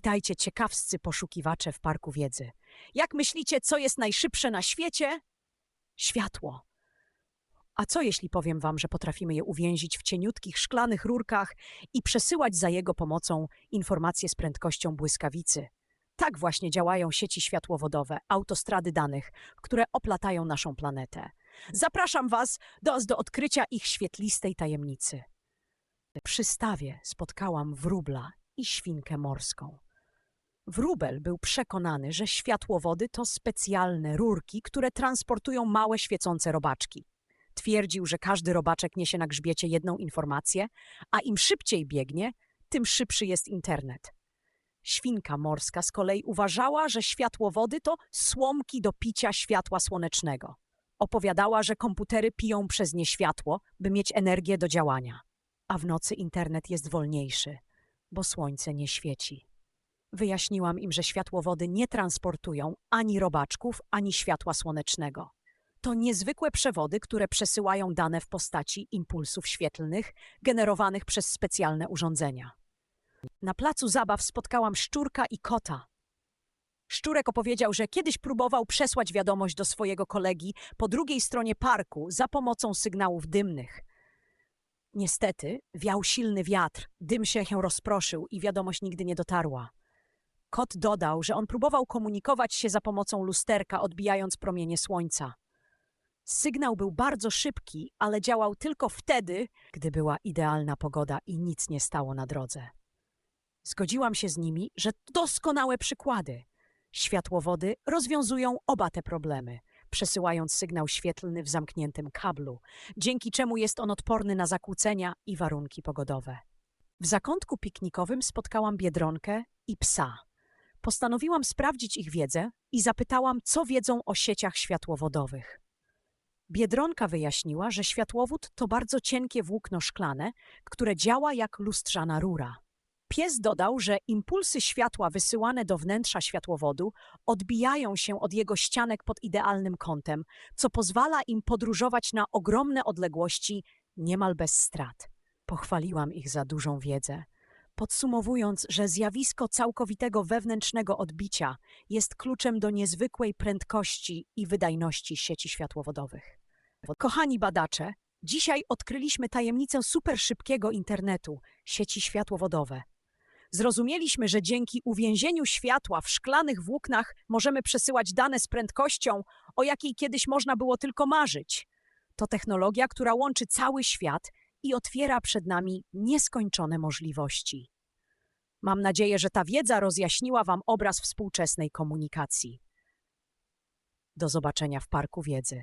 Witajcie, ciekawscy poszukiwacze w Parku Wiedzy. Jak myślicie, co jest najszybsze na świecie? Światło. A co jeśli powiem wam, że potrafimy je uwięzić w cieniutkich szklanych rurkach i przesyłać za jego pomocą informacje z prędkością błyskawicy? Tak właśnie działają sieci światłowodowe, autostrady danych, które oplatają naszą planetę. Zapraszam was do, do odkrycia ich świetlistej tajemnicy. Przy stawie spotkałam wróbla i świnkę morską. Wróbel był przekonany, że światłowody to specjalne rurki, które transportują małe świecące robaczki. Twierdził, że każdy robaczek niesie na grzbiecie jedną informację, a im szybciej biegnie, tym szybszy jest internet. Świnka morska z kolei uważała, że światłowody to słomki do picia światła słonecznego. Opowiadała, że komputery piją przez nie światło, by mieć energię do działania. A w nocy internet jest wolniejszy, bo słońce nie świeci. Wyjaśniłam im, że światłowody nie transportują ani robaczków, ani światła słonecznego. To niezwykłe przewody, które przesyłają dane w postaci impulsów świetlnych generowanych przez specjalne urządzenia. Na placu zabaw spotkałam szczurka i kota. Szczurek opowiedział, że kiedyś próbował przesłać wiadomość do swojego kolegi po drugiej stronie parku za pomocą sygnałów dymnych. Niestety wiał silny wiatr, dym się rozproszył i wiadomość nigdy nie dotarła. Kot dodał, że on próbował komunikować się za pomocą lusterka, odbijając promienie słońca. Sygnał był bardzo szybki, ale działał tylko wtedy, gdy była idealna pogoda i nic nie stało na drodze. Zgodziłam się z nimi, że doskonałe przykłady. Światłowody rozwiązują oba te problemy, przesyłając sygnał świetlny w zamkniętym kablu, dzięki czemu jest on odporny na zakłócenia i warunki pogodowe. W zakątku piknikowym spotkałam biedronkę i psa. Postanowiłam sprawdzić ich wiedzę i zapytałam, co wiedzą o sieciach światłowodowych. Biedronka wyjaśniła, że światłowód to bardzo cienkie włókno szklane, które działa jak lustrzana rura. Pies dodał, że impulsy światła wysyłane do wnętrza światłowodu odbijają się od jego ścianek pod idealnym kątem, co pozwala im podróżować na ogromne odległości niemal bez strat. Pochwaliłam ich za dużą wiedzę, podsumowując, że zjawisko całkowitego wewnętrznego odbicia jest kluczem do niezwykłej prędkości i wydajności sieci światłowodowych. Kochani badacze, dzisiaj odkryliśmy tajemnicę superszybkiego internetu, sieci światłowodowe. Zrozumieliśmy, że dzięki uwięzieniu światła w szklanych włóknach możemy przesyłać dane z prędkością, o jakiej kiedyś można było tylko marzyć. To technologia, która łączy cały świat i otwiera przed nami nieskończone możliwości. Mam nadzieję, że ta wiedza rozjaśniła Wam obraz współczesnej komunikacji. Do zobaczenia w Parku Wiedzy.